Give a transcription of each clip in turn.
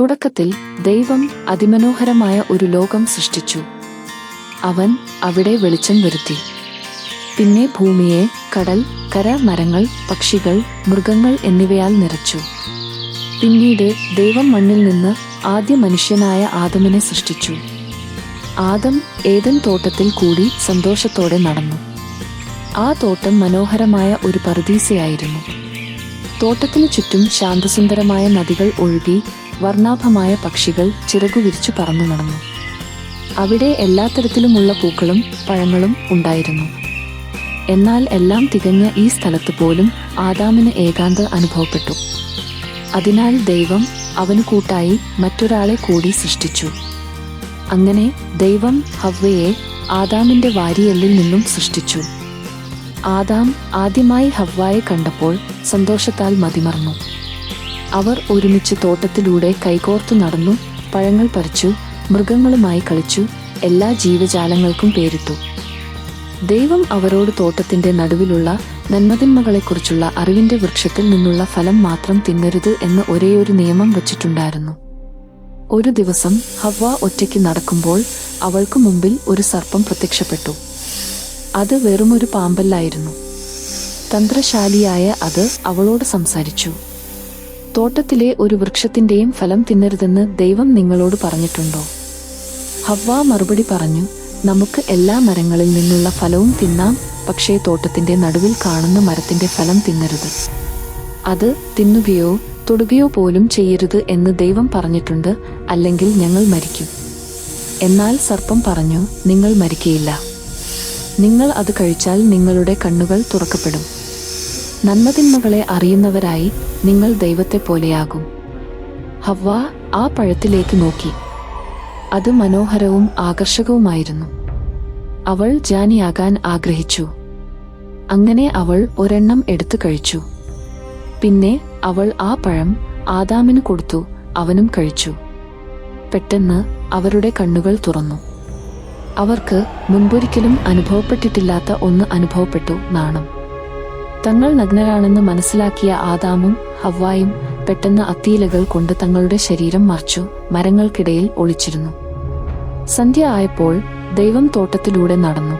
തുടക്കത്തിൽ ദൈവം അതിമനോഹരമായ ഒരു ലോകം സൃഷ്ടിച്ചു. അവൻ അവിടെ വെളിച്ചം വരുത്തി. പിന്നെ ഭൂമിയെ കടൽ കര മരങ്ങൾ പക്ഷികൾ മൃഗങ്ങൾ എന്നിവയാൽ നിറച്ചു. പിന്നീട് ദൈവം മണ്ണിൽ നിന്ന് ആദ്യ മനുഷ്യനായ ആദമിനെ സൃഷ്ടിച്ചു. ആദം ഏതൻ തോട്ടത്തിൽ കൂടി സന്തോഷത്തോടെ നടന്നു. ആ തോട്ടം മനോഹരമായ ഒരു പറുദീസയായിരുന്നു. തോട്ടത്തിനു ചുറ്റും ശാന്തസുന്ദരമായ നദികൾ ഒഴുകി വർണാഭമായ പക്ഷികൾ ചിറകുവിരിച്ചു പറന്നു നടന്നു. അവിടെ എല്ലാ തരത്തിലുമുള്ള പൂക്കളും പഴങ്ങളും ഉണ്ടായിരുന്നു. എന്നാൽ എല്ലാം തികഞ്ഞ ഈ സ്ഥലത്ത് പോലും ആദാമിന് ഏകാന്ത അനുഭവപ്പെട്ടു. അതിനാൽ ദൈവം അവന് കൂട്ടായി മറ്റൊരാളെ കൂടി സൃഷ്ടിച്ചു. അങ്ങനെ ദൈവം ഹവ്വയെ ആദാമിന്റെ വാരിയല്ലിൽ നിന്നും സൃഷ്ടിച്ചു. ആദാം ആദ്യമായി ഹവ്വായെ കണ്ടപ്പോൾ സന്തോഷത്താൽ മതിമറന്നു. അവർ ഒരുമിച്ച് തോട്ടത്തിലൂടെ കൈകോർത്തു നടന്നു പഴങ്ങൾ പറിച്ചു മൃഗങ്ങളുമായി കളിച്ചു എല്ലാ ജീവജാലങ്ങൾക്കും പേരിട്ടു. ദൈവം അവരോട് തോട്ടത്തിന്റെ നടുവിലുള്ള നന്മതിന്മകളെക്കുറിച്ചുള്ള അറിവിന്റെ വൃക്ഷത്തിൽ നിന്നുള്ള ഫലം മാത്രം തിന്നരുത് എന്ന് ഒരേയൊരു നിയമം വച്ചിട്ടുണ്ടായിരുന്നു. ഒരു ദിവസം ഹവ്വ ഒറ്റയ്ക്ക് നടക്കുമ്പോൾ അവൾക്ക് മുമ്പിൽ ഒരു സർപ്പം പ്രത്യക്ഷപ്പെട്ടു. അത് വെറുമൊരു പാമ്പല്ലായിരുന്നു. തന്ത്രശാലിയായ അത് അവളോട് സംസാരിച്ചു. തോട്ടത്തിലെ ഒരു വൃക്ഷത്തിന്റെയും ഫലം തിന്നരുതെന്ന് ദൈവം നിങ്ങളോട് പറഞ്ഞിട്ടുണ്ടോ? ഹവ്വ മറുപടി പറഞ്ഞു നമുക്ക് എല്ലാ മരങ്ങളിൽ നിന്നുള്ള ഫലവും തിന്നാം പക്ഷേ തോട്ടത്തിന്റെ നടുവിൽ കാണുന്ന മരത്തിന്റെ ഫലം തിന്നരുത്. അത് തിന്നുകയോ തൊടുകയോ പോലും ചെയ്യരുത് എന്ന് ദൈവം പറഞ്ഞിട്ടുണ്ട് അല്ലെങ്കിൽ ഞങ്ങൾ മരിക്കും. എന്നാൽ സർപ്പം പറഞ്ഞു നിങ്ങൾ മരിക്കയില്ല. നിങ്ങൾ അത് കഴിച്ചാൽ നിങ്ങളുടെ കണ്ണുകൾ തുറക്കപ്പെടും. നന്മതിന്മകളെ അറിയുന്നവരായി നിങ്ങൾ ദൈവത്തെ പോലെയാകും ഹവ്വ ആ പഴത്തിലേക്ക് നോക്കി. അത് മനോഹരവും ആകർഷകവുമായിരുന്നു. അവൾ ജാനിയാകാൻ ആഗ്രഹിച്ചു. അങ്ങനെ അവൾ ഒരെണ്ണം എടുത്തു കഴിച്ചു. പിന്നെ അവൾ ആ പഴം ആദാമിന് കൊടുത്തു അവനും കഴിച്ചു. പെട്ടെന്ന് അവരുടെ കണ്ണുകൾ തുറന്നു. അവർക്ക് മുൻപൊരിക്കലും അനുഭവപ്പെട്ടിട്ടില്ലാത്ത ഒന്ന് അനുഭവപ്പെട്ടു നാണം. തങ്ങൾ നഗ്നരാണെന്ന് മനസ്സിലാക്കിയ ആദാമും ഹവ്വായും പെട്ടെന്ന് അത്തീലകൾ കൊണ്ട് തങ്ങളുടെ ശരീരം മറച്ചു മരങ്ങൾക്കിടയിൽ ഒളിച്ചിരുന്നു. സന്ധ്യ ആയപ്പോൾ ദൈവം തോട്ടത്തിലൂടെ നടന്നു.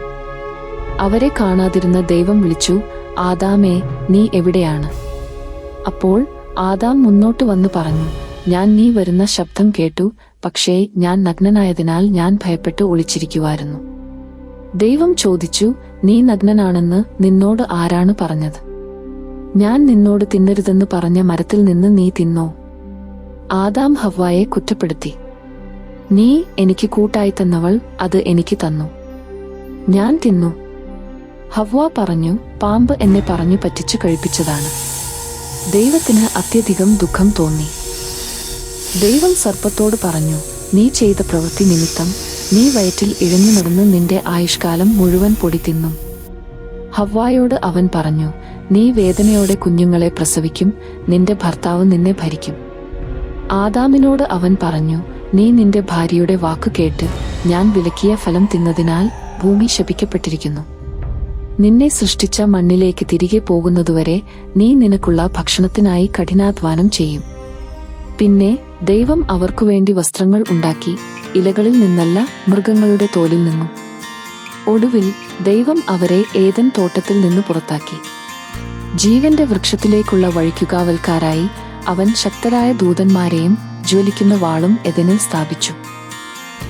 അവരെ കാണാതിരുന്ന ദൈവം വിളിച്ചു ആദാമേ നീ എവിടെയാണ്? അപ്പോൾ ആദാം മുന്നോട്ട് വന്ന് പറഞ്ഞു ഞാൻ നീ വരുന്ന ശബ്ദം കേട്ടു പക്ഷേ ഞാൻ നഗ്നനായതിനാൽ ഞാൻ ഭയപ്പെട്ട് ഒളിച്ചിരിക്കുവായിരുന്നു. ദൈവം ചോദിച്ചു നീ നഗ്നനാണെന്ന് നിന്നോട് ആരാണ് പറഞ്ഞത്? ഞാൻ നിന്നോട് തിന്നരുതെന്ന് പറഞ്ഞ മരത്തിൽ നിന്ന് നീ തിന്നോ? ആദാം ഹവ്വായെ കുറ്റപ്പെടുത്തി. നീ എനിക്ക് കൂട്ടായി തന്നവൾ അത് എനിക്ക് തന്നു. ഞാൻ തിന്നു. ഹവ്വ പറഞ്ഞു പാമ്പ് എന്നെ പറഞ്ഞു പറ്റിച്ചു കഴിപ്പിച്ചതാണ്. ദൈവത്തിന് അത്യധികം ദുഃഖം തോന്നി. ദൈവം സർപ്പത്തോട് പറഞ്ഞു നീ ചെയ്ത പ്രവൃത്തി നിമിത്തം നീ വയറ്റിൽ ഇഴഞ്ഞു നടന്ന് നിന്റെ ആയുഷ്കാലം മുഴുവൻ പൊടി തിന്നും. ഹവ്വായോട് അവൻ പറഞ്ഞു നീ വേദനയോടെ കുഞ്ഞുങ്ങളെ പ്രസവിക്കും നിന്റെ ഭർത്താവ് നിന്നെ ഭരിക്കും. ആദാമിനോട് അവൻ പറഞ്ഞു നീ നിന്റെ ഭാര്യയുടെ വാക്ക് കേട്ട് ഞാൻ വിലക്കിയ ഫലം തിന്നതിനാൽ ഭൂമി ശപിക്കപ്പെട്ടിരിക്കുന്നു. നിന്നെ സൃഷ്ടിച്ച മണ്ണിലേക്ക് തിരികെ പോകുന്നതുവരെ നീ നിനക്കുള്ള ഭക്ഷണത്തിനായി കഠിനാധ്വാനം ചെയ്യും. പിന്നെ ദൈവം അവർക്കു വേണ്ടി വസ്ത്രങ്ങൾ ഉണ്ടാക്കി ഇലകളിൽ നിന്നല്ല മൃഗങ്ങളുടെ തോലിൽ നിന്നും. ഒടുവിൽ ദൈവം അവരെ ഏതൻ തോട്ടത്തിൽ നിന്ന് പുറത്താക്കി. ജീവന്റെ വൃക്ഷത്തിലേക്കുള്ള വഴിക്കുകാവൽക്കാരായി അവൻ ശക്തരായ ദൂതന്മാരെയും ജ്വലിക്കുന്ന വാളും എതനിൽ സ്ഥാപിച്ചു.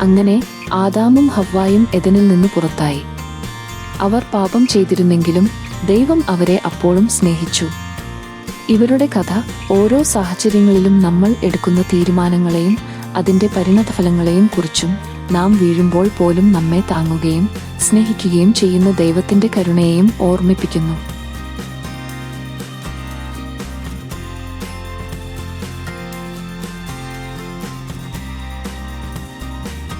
അങ്ങനെ ആദാമും ഹവ്വായും എതനിൽ നിന്ന് പുറത്തായി. അവർ പാപം ചെയ്തിരുന്നെങ്കിലും ദൈവം അവരെ അപ്പോഴും സ്നേഹിച്ചു. ഇവരുടെ കഥ ഓരോ സാഹചര്യങ്ങളിലും നമ്മൾ എടുക്കുന്ന തീരുമാനങ്ങളെയും അതിന്റെ പരിണതഫലങ്ങളെയും കുറിച്ചും നാം വീഴുമ്പോൾ പോലും നമ്മെ താങ്ങുകയും സ്നേഹിക്കുകയും ചെയ്യുന്ന ദൈവത്തിന്റെ കരുണയെയും ഓർമ്മിപ്പിക്കുന്നു.